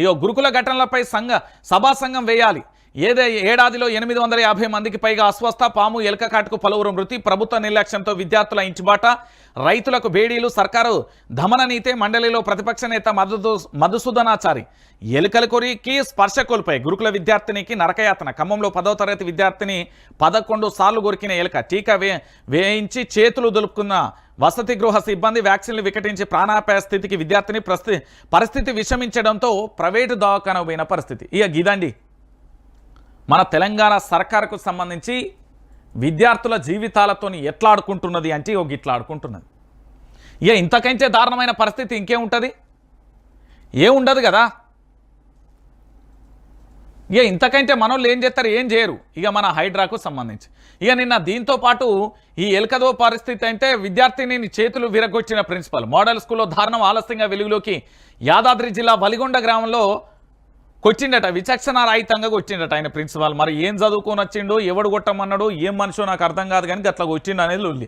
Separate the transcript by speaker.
Speaker 1: ఇగో గురుకుల ఘటనలపై సంఘ సభా సంఘం వేయాలి. ఏదే ఏడాదిలో ఎనిమిది వందల యాభై మందికి పైగా అస్వస్థ పాము ఎలక కాటుకు పలువురు మృతి ప్రభుత్వ నిర్లక్ష్యంతో విద్యార్థుల ఇంచుబాట రైతులకు బేడీలు సర్కారు దమననీతే మండలిలో ప్రతిపక్ష నేత మధు మధుసూదనాచారి. ఎలుకల కొరికి స్పర్శ కోల్పోయి గురుకుల విద్యార్థినికి నరకయాతన. ఖమ్మంలో పదవ తరగతి విద్యార్థిని పదకొండు సార్లు కొరికిన ఎలుక టీకా వే వేయించి చేతులు దులుపుకున్న వసతి గృహ సిబ్బంది వ్యాక్సిన్లు వికటించి ప్రాణాపాయ స్థితికి విద్యార్థిని ప్రస్థి పరిస్థితి విషమించడంతో ప్రైవేటు దవాఖాన పోయిన పరిస్థితి. ఇక గిదండి. మన తెలంగాణ సర్కారుకు సంబంధించి విద్యార్థుల జీవితాలతోని ఎట్లా ఆడుకుంటున్నది అంటే ఒక ఇట్లా ఆడుకుంటున్నది ఇక ఇంతకంటే దారుణమైన పరిస్థితి ఇంకేముంటుంది? ఏముండదు కదా? ఇక ఇంతకంటే మనోళ్ళు ఏం చేస్తారు? ఏం చేయరు. ఇక మన హైడ్రాకు సంబంధించి. ఇక నిన్న దీంతో పాటు ఈ ఎలకదో పరిస్థితి అంటే విద్యార్థిని చేతులు విరగొచ్చిన ప్రిన్సిపల్. మోడల్ స్కూల్లో దారుణం ఆలస్యంగా వెలుగులోకి యాదాద్రి జిల్లా వలిగొండ గ్రామంలో కొచ్చిండట. విచక్షణ రాహితంగా కొట్టిండట ఆయన ప్రిన్సిపాల్. మరి ఏం చదువుకొని వచ్చిండు? ఎవడు కొట్టమన్నాడు? ఏం మనిషో నాకు అర్థం కాదు కానీ అట్లా కొచ్చిండు అనేది ఉంది